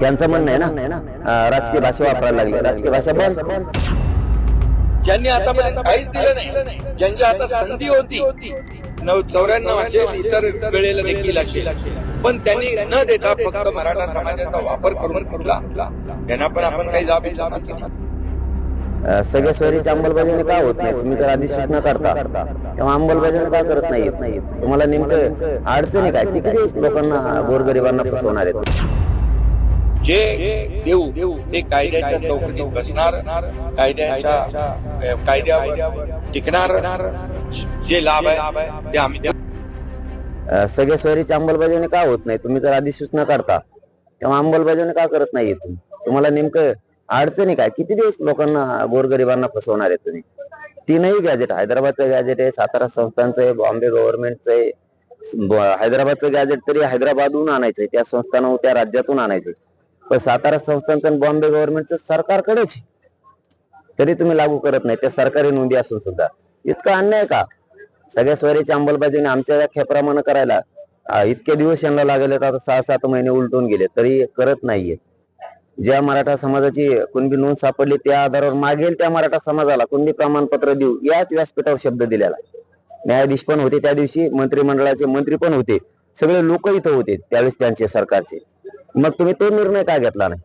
त्यांचं म्हणणं आहे ना राजकीय भाषा वापरायला लागले. राजकीय भाषा बंद. ज्यांनी आतापर्यंत काहीच दिलं नाही ज्यांच्या हातात संधी होती चौऱ्याण्णव असेल इतर वेळेला देखील असेल पण त्यांनी न देता फक्त मराठा समाजाचा वापर करून घेतला. त्यांना पण आपण काही जाब सगळ्या सोयरीची अंमलबजावणी का होत नाही? तुम्ही तर अधिसूचना करता. तेव्हा अंमलबजावणी का करत नाही तुम्हाला नेमकं अडचणी काय? किती दिवस लोकांना गोरगरिबांना फसवणार आहेत? जे देऊ ते कायद्याच्या चौकटीत बसणार कायद्याच्या कायद्यावर टिकणार जे लाभ आहे ते आम्ही सगळ्या सोयरीची अंमलबजावणी का होत नाही? तुम्ही तर अधिसूचना करता. तेव्हा अंमलबजावणी का करत नाही तुम्ही तुम्हाला नेमकं अडचणी काय? किती दिवस लोकांना गोरगरिबांना फसवणार आहे तुम्ही? तीनही गॅजेट हैदराबादचं गॅजेट आहे सातारा संस्थांचं आहे बॉम्बे गव्हर्नमेंटचं आहे हैदराबादचं गॅजेट तरी हैदराबादहून आणायचंय त्या संस्थानं त्या राज्यातून आणायचंय. पण सातारा संस्थान बॉम्बे गव्हर्नमेंटचं सरकारकडेच आहे. तरी तुम्ही लागू करत नाही त्या सरकारी नोंदी असून सुद्धा. इतका अन्याय का? सगळ्या स्वराची अंमलबजावणी आमच्या व्याख्याप्रमाणे करायला इतके दिवस यांना लागले तर आता सहा सात महिने उलटून गेले तरी करत नाहीये. ज्या मराठा समाजाची कुणबी नोंद सापडली त्या आधारावर मागेल त्या मराठा समाजाला कुणबी प्रमाणपत्र देऊ याच व्यासपीठावर शब्द दिलेला. न्यायाधीश पण होते त्या दिवशी मंत्रिमंडळाचे मंत्री पण होते. सगळे लोक इथं होते त्यावेळेस त्यांचे सरकारचे. मग तुम्ही तो निर्णय का घेतला नाही?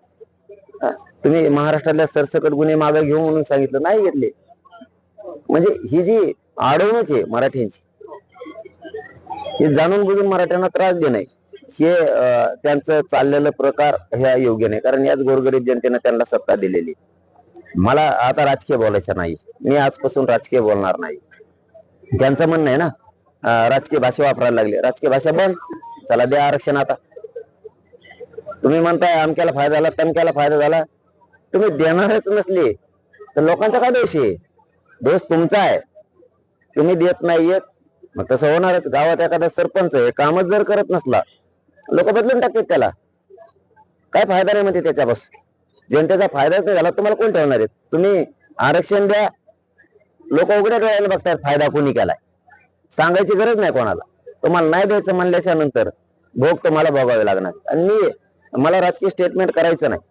तुम्ही महाराष्ट्रातल्या सरसकट गुन्हे मागे घेऊ म्हणून सांगितलं नाही घेतले. म्हणजे ही जी अडवणूक आहे मराठ्यांची हे जाणून बुजून मराठ्यांना त्रास देणे हे त्यांचं चाललेलं प्रकार हे योग्य नाही. कारण याच गोरगरीब जनतेनं त्यांना सत्ता दिलेली आहे. मला आता राजकीय बोलायचं नाही. मी आजपासून राजकीय बोलणार नाही. त्यांचं म्हणणं आहे ना राजकीय भाषा वापरायला लागले. राजकीय भाषा बंद. चला द्या आरक्षण आता. तुम्ही म्हणताय अमक्याला फायदा झाला तमक्याला फायदा झाला. तुम्ही देणारच नसले तर लोकांचा काय दोष आहे? दोष तुमचा आहे. तुम्ही देत नाहीयेत मग तसं होणारच गावात एखादा सरपंच आहे कामच जर करत नसला लोक बदलून टाकतात त्याला. काय फायदा नाही म्हणते त्याच्यापासून जनतेचा फायदाच नाही झाला तुम्हाला कोण ठेवणार आहेत तुम्ही आरक्षण द्या. लोक उघड्या डोळ्याला बघतात फायदा कोणी केलाय. सांगायची गरज नाही कोणाला. तुम्हाला नाही द्यायचं म्हणल्याच्या नंतर भोग तुम्हाला भोगावे लागणार. आणि मी मला राजकीय स्टेटमेंट करायचं नाही.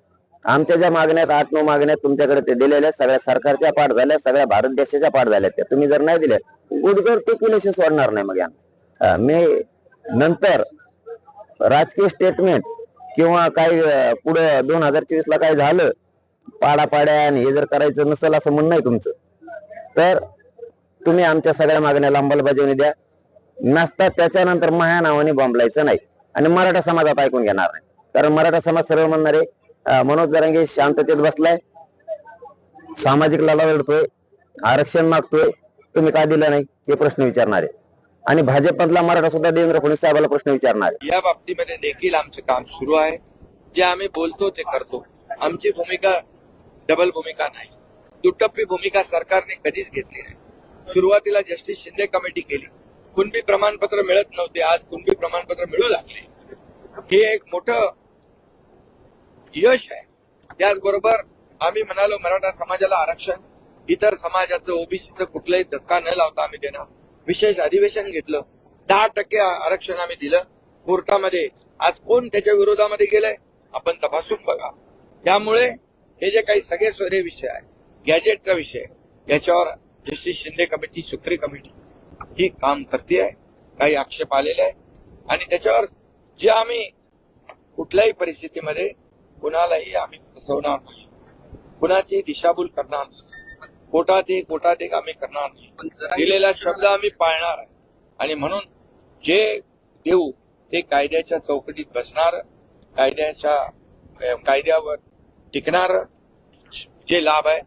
आमच्या ज्या मागण्यात आठ नऊ मागण्यात तुमच्याकडे ते दिलेल्या सगळ्या सरकारच्या पाठ झाल्या सगळ्या भारत देशाच्या पाठ झाल्या त्या तुम्ही जर नाही दिल्या गुडघर टेक्युलेशन सोडणार नाही मग मी नंतर राजकीय स्टेटमेंट किंवा काही पुढे दोन हजार चोवीस ला काय झालं पाडापाड्या आणि हे जर करायचं नसेल असं म्हणणं आहे तुमचं तर तुम्ही आमच्या सगळ्या मागण्याला अंमलबजावणी द्या. नसता त्याच्यानंतर माया नावाने बॉम्बलायचं नाही. आणि मराठा समाजात ऐकून घेणार नाही. कारण मराठा समाज सर्व म्हणणारे मनोज जरांगे शांततेत बसलाय. सामाजिक लढा लढतोय आरक्षण मागतोय. तुम्ही का दिलं नाही? हे प्रश्न विचारणार. आहे आणि भाजपमधला मराठा सुद्धा देवेंद्र फडणवीस साहेबाला प्रश्न विचारणार. या बाबतीमध्ये देखील आमचं काम सुरू आहे. जे आम्ही बोलतो ते करतो. आमची भूमिका डबल भूमिका नाही. दुटप्पी भूमिका सरकारने कधीच घेतली नाही. सुरुवातीला जस्टिस शिंदे कमिटी केली. कुणबी प्रमाणपत्र मिळत नव्हते. आज कुणबी प्रमाणपत्र मिळू लागले. हे एक मोठं यश आहे. त्याचबरोबर आम्ही म्हणालो मराठा समाजाला आरक्षण. इतर समाजाचं ओबीसीचं कुठलाही धक्का न लावता आम्ही देणार विशेष अधिवेशन घेतलं. दहा टक्के आरक्षण आम्ही दिलं. कोर्टामध्ये आज कोण त्याच्या विरोधामध्ये गेलंय आपण तपासून बघा. त्यामुळे हे जे काही सगळे सोयरे विषय आहे गॅजेटचा विषय याच्यावर जस्टिस शिंदे कमिटी सुक्री कमिटी ही काम करते आहे काही आक्षेप आलेले आहे आणि त्याच्यावर जे आम्ही कुठल्याही परिस्थितीमध्ये कुणालाही आम्ही फसवणार नाही. कुणाची दिशाभूल करणार नाही. कोटात एक कोटात एक आम्ही करणार नाही. दिलेला शब्द आम्ही पाळणार आहे. आणि म्हणून जे देऊ ते कायद्याच्या चौकटीत बसणार कायद्याच्या कायद्यावर टिकणार जे लाभ आहे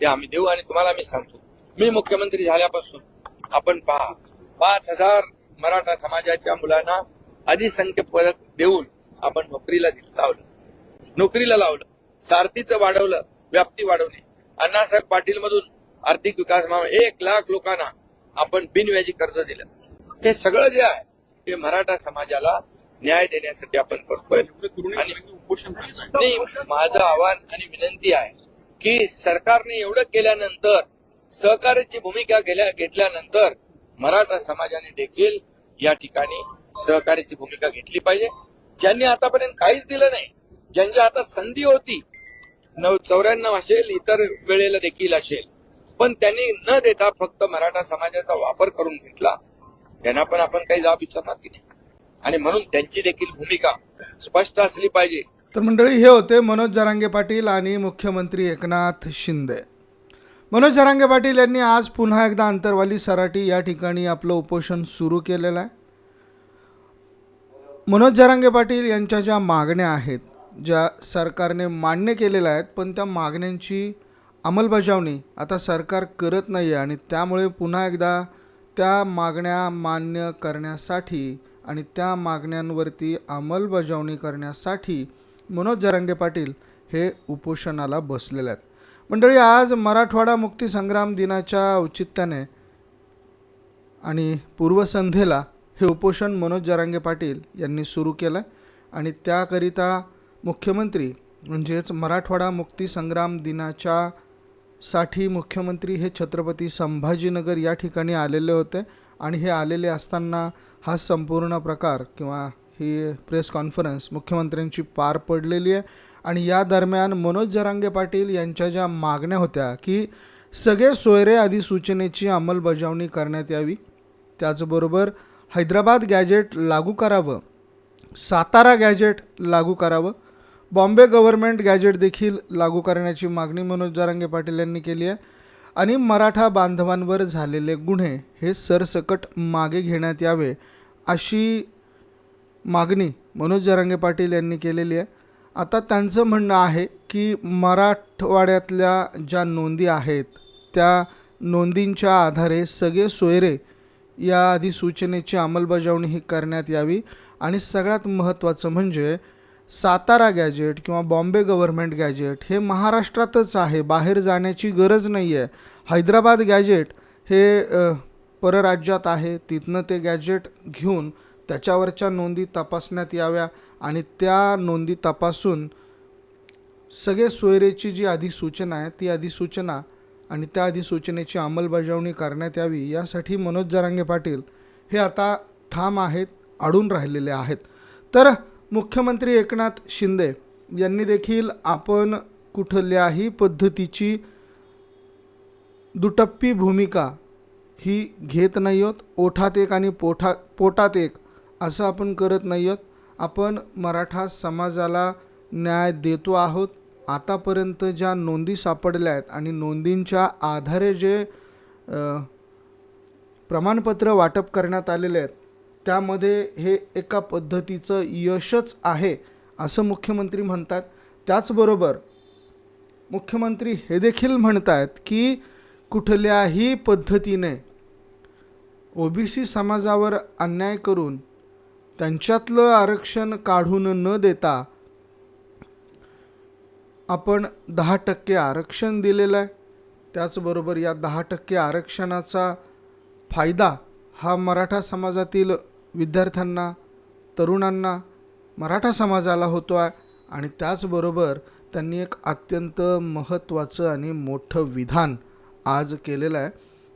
ते आम्ही देऊ. आणि तुम्हाला मी सांगतो मी मुख्यमंत्री झाल्यापासून आपण पहा पाच हजार मराठा समाजाच्या मुलांना अधिसंख्य पदक देऊन आपण नोकरीला लावलं. नोकरीला लावलं. सारथीचं वाढवलं व्याप्ती वाढवली. अण्णासाहेब पाटील मधून आर्थिक विकास महामं- एक लाख लोकांना आपण बिनव्याजी कर्ज दिलं. हे सगळं जे आहे ते मराठा समाजाला न्याय देण्यासाठी आपण करतोय. आणि माझं आव्हान आणि विनंती आहे की सरकारने एवढं केल्यानंतर सहकार्याची भूमिका घेतल्यानंतर मराठा समाजाने देखील या ठिकाणी सहकार्याची भूमिका घेतली पाहिजे. ज्यांनी आतापर्यंत काहीच दिलं नाही ज्यांच्या आता संधी होती नऊ चौऱ्याण्णव असेल इतर वेळेला देखील असेल. पण त्यांनी न देता फक्त मराठा समाजाचा वापर करून घेतला. त्यांना पण आपण काही जाब विचारणार की नाही. आणि म्हणून त्यांची देखील भूमिका स्पष्ट असली पाहिजे. तर मंडळी हे होते मनोज जरांगे पाटील आणि मुख्यमंत्री एकनाथ शिंदे. मनोज जरांगे पाटील यांनी आज पुन्हा एकदा अंतरवाली सराटी या ठिकाणी आपलं उपोषण सुरू केलेलं आहे. मनोज जरांगे पाटील यांच्या ज्या मागण्या आहेत ज्या सरकारने मान्य केलेल्या आहेत पण त्या मागण्यांची अंमलबजावणी आता सरकार करत नाही आहे आणि त्यामुळे पुन्हा एकदा त्या मागण्या मान्य करण्यासाठी आणि त्या मागण्यांवरती अंमलबजावणी करण्यासाठी मनोज जरांगे पाटील हे उपोषणाला बसलेले आहेत. मंडळी आज मराठवाडा मुक्तीसंग्राम दिनाच्या औचित्याने आणि पूर्वसंध्येला हे उपोषण मनोज जरांगे पाटील यांनी सुरू केलं आहे आणि त्याकरिता मुख्यमंत्री म्हणजेच मराठवाडा मुक्ती संग्राम दिनाच्या साठी मुख्यमंत्री हे छत्रपती संभाजीनगर या ठिकाणी आलेले होते. आणि हे आलेले असताना हा संपूर्ण प्रकार किंवा ही प्रेस कॉन्फरन्स मुख्यमंत्र्यांची पार पडलेली आहे. आणि या दरम्यान मनोज जरांगे पाटील यांच्या ज्या मागण्या होत्या की सगळे सोयरे अधिसूचनेची अंमलबजावणी करण्यात यावी. त्याचबरोबर हैदराबाद गॅजेट लागू करावं सातारा गॅजेट लागू करावं बॉम्बे गव्हर्नमेंट गॅजेट देखील लागू करण्याची मागणी मनोज जारांगे पाटील यांनी केली आहे. आणि मराठा बांधवांवर झालेले गुन्हे हे सरसकट मागे घेण्यात यावे अशी मागणी मनोज जरांगे पाटील यांनी केलेली आहे. आता त्यांचं म्हणणं आहे की मराठवाड्यातल्या ज्या नोंदी आहेत त्या नोंदींच्या आधारे सगळे सोयरे या अधिसूचनेची अंमलबजावणी ही करण्यात यावी. आणि सगळ्यात महत्त्वाचं म्हणजे सातारा गॅजेट किंवा बॉम्बे गव्हर्नमेंट गॅजेट हे महाराष्ट्रातच आहे बाहेर जाण्याची गरज नाही आहे हैदराबाद गॅजेट हे परराज्यात आहे तिथनं ते गॅजेट घेऊन त्याच्यावरच्या नोंदी तपासण्यात याव्या आणि त्या नोंदी तपासून सगळे सोयरेची जी अधिसूचना आहे ती अधिसूचना आणि त्या अधिसूचनेची अंमलबजावणी करण्यात यावी यासाठी मनोज जरांगे पाटील हे आता ठाम आहेत अडून राहिलेले आहेत. तर मुख्यमंत्री एकनाथ शिंदे यांनी देखील आपण कुठल्याही पद्धतीची दुटप्पी भूमिका ही घेत नाही आहोत ओठात एक आणि पोठा पोटात एक असं आपण करत नाही आहोत आपण मराठा समाजाला न्याय देतो आहोत. आतापर्यंत ज्या नोंदी सापडल्या आहेत आणि नोंदींच्या आधारे जे प्रमाणपत्र वाटप करण्यात आलेले आहेत त्यामध्ये हे एका पद्धतीचं यशच आहे असं मुख्यमंत्री म्हणतात. त्याचबरोबर मुख्यमंत्री हे देखील म्हणत आहेत की कुठल्याही पद्धतीने ओबीसी समाजावर अन्याय करून त्यांच्यातलं आरक्षण काढून न देता आपण दहा टक्के आरक्षण दिलेलं आहे. त्याचबरोबर या दहा टक्के आरक्षणाचा फायदा हा मराठा समाजातील विद्यार्थ्यांना तरुणांना मराठा समाजाला होतो आहे आणि त्याचबरोबर त्यांनी एक अत्यंत महत्त्वाचं आणि मोठं विधान आज केलेलं आहे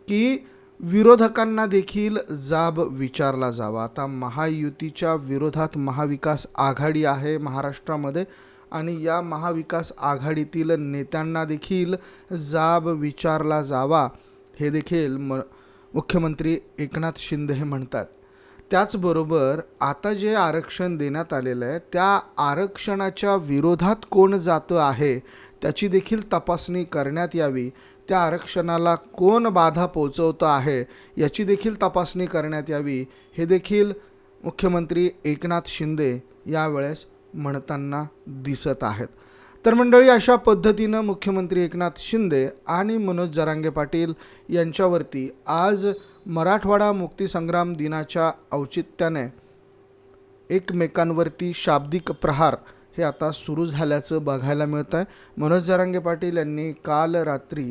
की विरोधकांना देखील जाब विचारला जावा. आता महायुतीच्या विरोधात महाविकास आघाडी आहे महाराष्ट्रामध्ये आणि या महाविकास आघाडीतील नेत्यांना देखील जाब विचारला जावा हे देखील म मुख्यमंत्री एकनाथ शिंदे हे म्हणतात. त्याचबरोबर आता जे आरक्षण देण्यात आलेलं आहे त्या आरक्षणाच्या विरोधात कोण जातं आहे त्याची देखील तपासणी करण्यात यावी. त्या आरक्षणाला कोण बाधा पोचवतं आहे याची देखील तपासणी करण्यात यावी. हे देखील मुख्यमंत्री एकनाथ शिंदे यावेळेस म्हणताना दिसत आहेत. तर मंडळी अशा पद्धतीनं मुख्यमंत्री एकनाथ शिंदे आणि मनोज जरांगे पाटील यांच्यावरती आज मराठवाडा मुक्तीसंग्राम दिनाच्या औचित्याने एकमेकांवरती शाब्दिक प्रहार हे आता सुरू झाल्याचं बघायला मिळतं आहे मनोज जरांगे पाटील यांनी काल रात्री